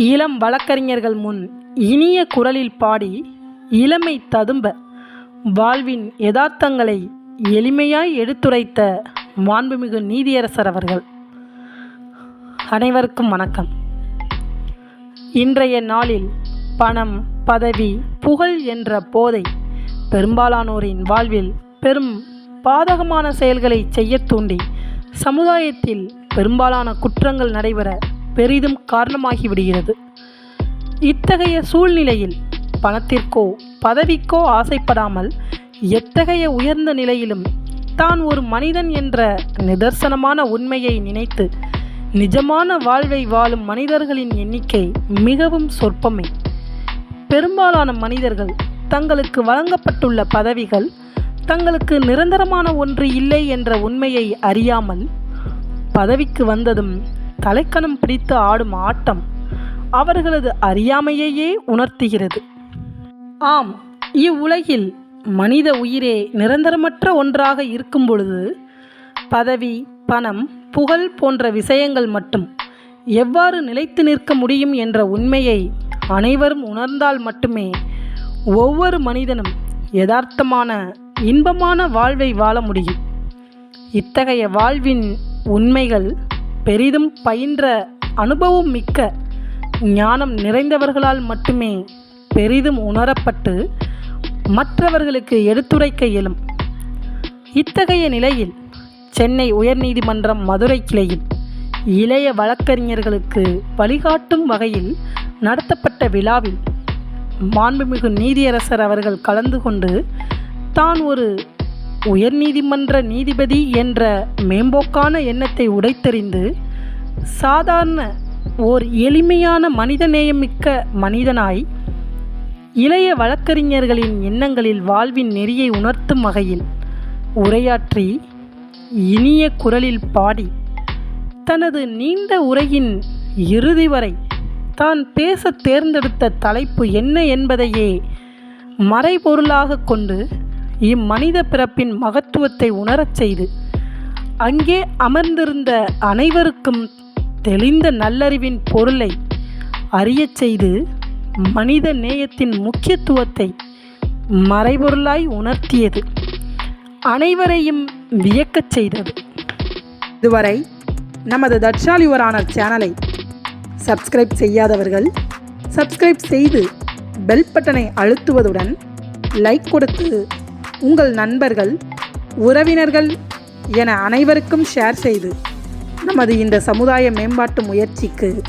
இளம் வழக்கறிஞர்கள் முன் இனிய குரலில் பாடி இளமை ததும்ப வாழ்வின் யதார்த்தங்களை எளிமையாய் எடுத்துரைத்த மாண்புமிகு நீதியரசர் அவர்கள். அனைவருக்கும் வணக்கம். இன்றைய நாளில் பணம் பதவி புகழ் என்ற போதை பெரும்பாலானோரின் வாழ்வில் பெரும் பாதகமான செயல்களை செய்யத் தூண்டி சமுதாயத்தில் பெரும்பாலான குற்றங்கள் நடைபெற பெரிதும் காரணமாகிவிடுகிறது. இத்தகைய சூழ்நிலையில் பணத்திற்கோ பதவிக்கோ ஆசைப்படாமல் எத்தகைய உயர்ந்த நிலையிலும் தான் ஒரு மனிதன் என்ற நிதர்சனமான உண்மையை நினைத்து நிஜமான வாழ்வை வாழும் மனிதர்களின் எண்ணிக்கை மிகவும் சொற்பமே. பெரும்பாலான மனிதர்கள் தங்களுக்கு வழங்கப்பட்டுள்ள பதவிகள் தங்களுக்கு நிரந்தரமான ஒன்று இல்லை என்ற உண்மையை அறியாமல் பதவிக்கு வந்ததும் தலைக்கணம் பிடித்து ஆடும் ஆட்டம் அவர்களது அறியாமையையே உணர்த்துகிறது. ஆம் இவ்வுலகில் மனித உயிரே நிரந்தரமற்ற ஒன்றாக இருக்கும் பொழுது பதவி பணம் புகழ் போன்ற விஷயங்கள் மட்டும் எவ்வாறு நிலைத்து நிற்க முடியும் என்ற உண்மையை அனைவரும் உணர்ந்தால் மட்டுமே ஒவ்வொரு மனிதனும் யதார்த்தமான இன்பமான வாழ்வை வாழ முடியும். இத்தகைய வாழ்வின் உண்மைகள் பெரிதும் பயின்ற அனுபவம் மிக்க ஞானம் நிறைந்தவர்களால் மட்டுமே பெரிதும் உணரப்பட்டு மற்றவர்களுக்கு எடுத்துரைக்க இயலும். இத்தகைய நிலையில் சென்னை உயர்நீதிமன்றம் மதுரை கிளையில் இளைய வழக்கறிஞர்களுக்கு வழிகாட்டும் வகையில் நடத்தப்பட்ட விழாவில் மாண்புமிகு நீதியரசர் அவர்கள் கலந்து கொண்டு தான் ஒரு உயர்நீதிமன்ற நீதிபதி என்ற மேம்போக்கான எண்ணத்தை உடைத்தெறிந்து சாதாரண ஓர் எளிமையான மனிதநேயமிக்க மனிதனாய் இளைய வழக்கறிஞர்களின் எண்ணங்களில் வாழ்வின் நெறியை உணர்த்தும் வகையில் உரையாற்றி இனிய குரலில் பாடி தனது நீண்ட உரையின் இறுதி வரை தான் பேச தேர்ந்தெடுத்த தலைப்பு என்ன என்பதையே மறைபொருளாக கொண்டு இம்மனித பிறப்பின் மகத்துவத்தை உணரச் செய்து அங்கே அமர்ந்திருந்த அனைவருக்கும் தெளிந்த நல்லறிவின் பொருளை அறியச் செய்து மனித நேயத்தின் முக்கியத்துவத்தை மறைபொருளாய் உணர்த்தியது. அனைவரையும் வியக்கச் செய்தது. இதுவரை நமது தட்சாலி யுவர் சேனலை சப்ஸ்கிரைப் செய்யாதவர்கள் சப்ஸ்கிரைப் செய்து பெல் பட்டனை அழுத்துவதுடன் லைக் கொடுத்து உங்கள் நண்பர்கள் உறவினர்கள் என அனைவருக்கும் ஷேர் செய்து நமது இந்த சமுதாய மேம்பாட்டு முயற்சிக்கு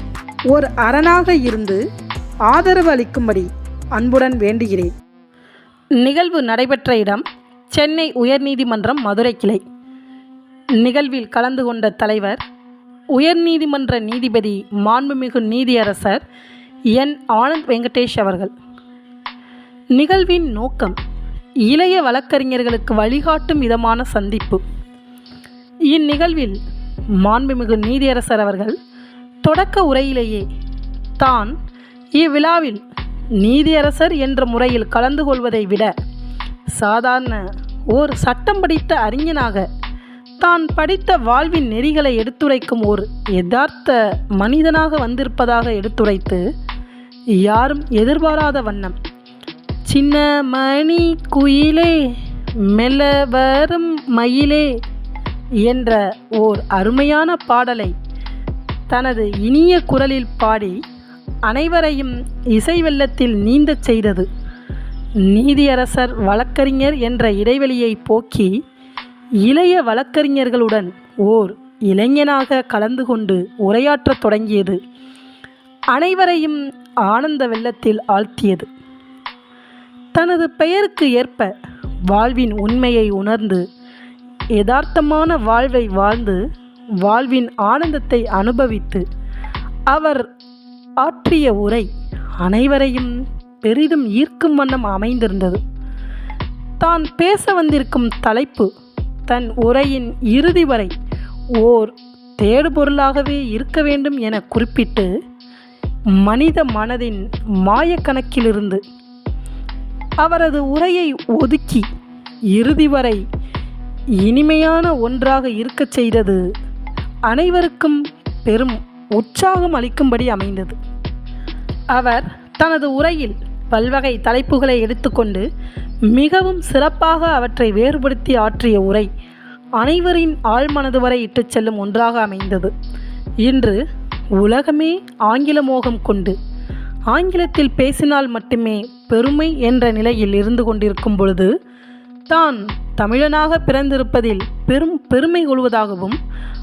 ஒரு அரணாக இருந்து ஆதரவு அளிக்கும்படி அன்புடன் வேண்டுகிறேன். நிகழ்வு நடைபெற்ற இடம் சென்னை உயர்நீதிமன்றம் மதுரை கிளை. நிகழ்வில் கலந்து கொண்ட தலைவர் உயர்நீதிமன்ற நீதிபதி மாண்புமிகு நீதியரசர் என். ஆனந்த் வெங்கடேஷ் அவர்கள். நிகழ்வின் நோக்கம் இளைய வழக்கறிஞர்களுக்கு வழிகாட்டும் விதமான சந்திப்பு. இந்நிகழ்வில் மாண்புமிகு நீதியரசர் அவர்கள் தொடக்க உரையிலேயே தான் இவ்விழாவில் நீதியரசர் என்ற முறையில் கலந்து கொள்வதை விட சாதாரண ஓர் சட்டம் படித்த அறிஞனாக தான் படித்த வாழ்வின் நெறிகளை எடுத்துரைக்கும் ஓர் யதார்த்த மனிதனாக வந்திருப்பதாக எடுத்துரைத்து யாரும் எதிர்பாராத வண்ணம் சின்ன மணி குயிலே மெல்ல வரும் மயிலே என்ற ஓர் அருமையான பாடலை தனது இனிய குரலில் பாடி அனைவரையும் இசை வெள்ளத்தில் நீந்தச் செய்தது. நீதியரசர் வழக்கறிஞர் என்ற இடைவெளியை போக்கி இளைய வழக்கறிஞர்களுடன் ஓர் இளைஞனாக கலந்து கொண்டு உரையாற்றத் தொடங்கியது. அனைவரையும் ஆனந்த வெள்ளத்தில் ஆழ்த்தியது. தனது பெயருக்கு ஏற்ப வாழ்வின் உண்மையை உணர்ந்து யதார்த்தமான வாழ்வை வாழ்ந்து வாழ்வின் ஆனந்தத்தை அனுபவித்து அவர் ஆற்றிய உரை அனைவரையும் பெரிதும் ஈர்க்கும் வண்ணம் அமைந்திருந்தது. தான் பேச வந்திருக்கும் தலைப்பு தன் உரையின் இறுதி வரை ஓர் தேடுபொருளாகவே இருக்க வேண்டும் என குறிப்பிட்டு மனித மனதின் மாயக்கணக்கிலிருந்து அவரது உரையை ஒதுக்கி இறுதி வரை இனிமையான ஒன்றாக இருக்கச் செய்தது அனைவருக்கும் பெரும் உற்சாகம் அளிக்கும்படி அமைந்தது. அவர் தனது உரையில் பல்வகை தலைப்புகளை எடுத்துக்கொண்டு மிகவும் சிறப்பாக அவற்றை வேறுபடுத்தி ஆற்றிய உரை அனைவரின் ஆழ்மனது வரை இட்டுச் செல்லும் ஒன்றாக அமைந்தது. இன்று உலகமே ஆங்கில மோகம் கொண்டு ஆங்கிலத்தில் பேசினால் மட்டுமே பெருமை என்ற நிலையில் இருந்து கொண்டிருக்கும் பொழுது தான் தமிழனாக பிறந்திருப்பதில் பெரும் பெருமை கொள்வதாகவும்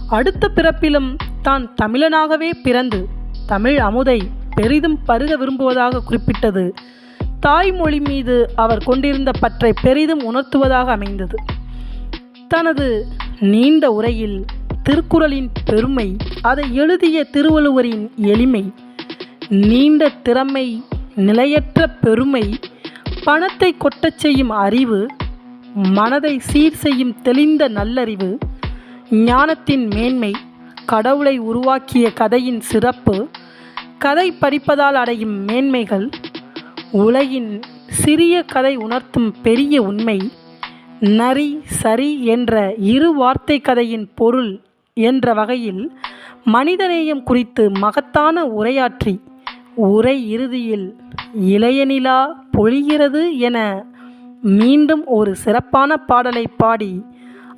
அடுத்த பிறப்பிலும் தான் தமிழனாகவே பிறந்து தமிழ் அமுதை பெரிதும் பருக விரும்புவதாக குறிப்பிட்டது. தாய்மொழி மீது அவர் கொண்டிருந்த பற்றை பெரிதும் உணர்த்துவதாக அமைந்தது. தனது நீண்ட உரையில் திருக்குறளின் பெருமை அதை எழுதிய திருவள்ளுவரின் எளிமை நீண்ட திறமை நிலையற்ற பெருமை பணத்தை கொட்டச் செய்யும் அறிவு மனதை சீர் செய்யும் தெளிந்த நல்லறிவு ஞானத்தின் மேன்மை கடவுளை உருவாக்கிய கதையின் சிறப்பு கதை படிப்பதால் அடையும் மேன்மைகள் உலகின் சிறிய கதை உணர்த்தும் பெரிய உண்மை நரி சரி என்ற இரு வார்த்தை கதையின் பொருள் என்ற வகையில் மனிதநேயம் குறித்து மகத்தான உரையாற்றி உரை இறுதியில் இளையநிலா பொழிகிறது என மீண்டும் ஒரு சிறப்பான பாடலை பாடி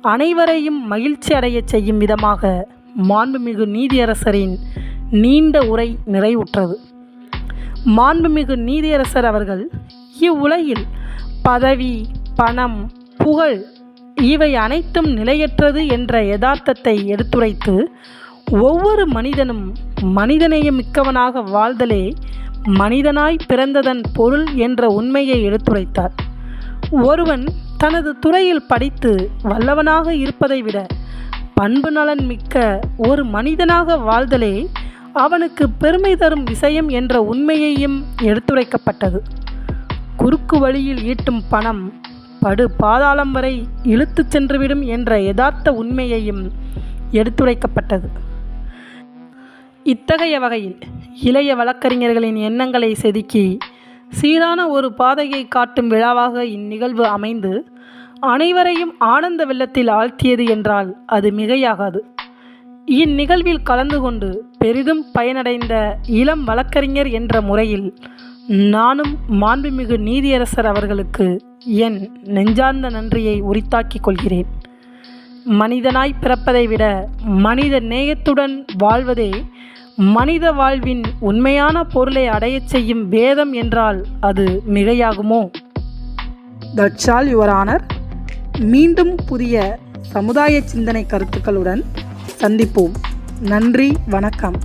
அனைவரையும் மகிழ்ச்சி அடையச் செய்யும் விதமாக மாண்புமிகு நீதியரசரின் நீண்ட உரை நிறைவுற்றது. மாண்புமிகு நீதியரசர் அவர்கள் இவ்வுலகில் பதவி பணம் புகழ் இவை அனைத்தும் நிலையற்றது என்ற யதார்த்தத்தை எடுத்துரைத்து ஒவ்வொரு மனிதனும் மனிதநேயம் மிக்கவனாக வாழ்தலே மனிதனாய் பிறந்ததன் பொருள் என்ற உண்மையை எடுத்துரைத்தார். ஒருவன் தனது துறையில் படித்து வல்லவனாக இருப்பதை விட பண்பு நலன் மிக்க ஒரு மனிதனாக வாழ்தலே அவனுக்கு பெருமை தரும் விஷயம் என்ற உண்மையையும் எடுத்துரைக்கப்பட்டது. குறுக்கு வழியில் ஈட்டும் பணம் படு பாதாளம் வரை இழுத்துச் சென்றுவிடும் என்ற யதார்த்த உண்மையையும் எடுத்துரைக்கப்பட்டது. இத்தகைய வகையில் இளைய வழக்கறிஞர்களின் எண்ணங்களை செதுக்கி சீரான ஒரு பாதையை காட்டும் விழாவாக இந்நிகழ்வு அமைந்து அனைவரையும் ஆனந்த வெள்ளத்தில் ஆழ்த்தியது என்றால் அது மிகையாகாது. இந்நிகழ்வில் கலந்து கொண்டு பெரிதும் பயனடைந்த இளம் வழக்கறிஞர் என்ற முறையில் நானும் மாண்புமிகு நீதியரசர் அவர்களுக்கு என் நெஞ்சார்ந்த நன்றியை உரித்தாக்கிக் கொள்கிறேன். மனிதனாய் பிறப்பதை விட மனித நேயத்துடன் வாழ்வதே மனித வாழ்வின் உண்மையான பொருளை அடையச் செய்யும் வேதம் என்றால் அது மிகையாகுமோ? தட்சால் யுவரானர் யுவர் ஆனர் மீண்டும் புதிய சமுதாய சிந்தனை கருத்துக்களுடன் சந்திப்போம். நன்றி வணக்கம்.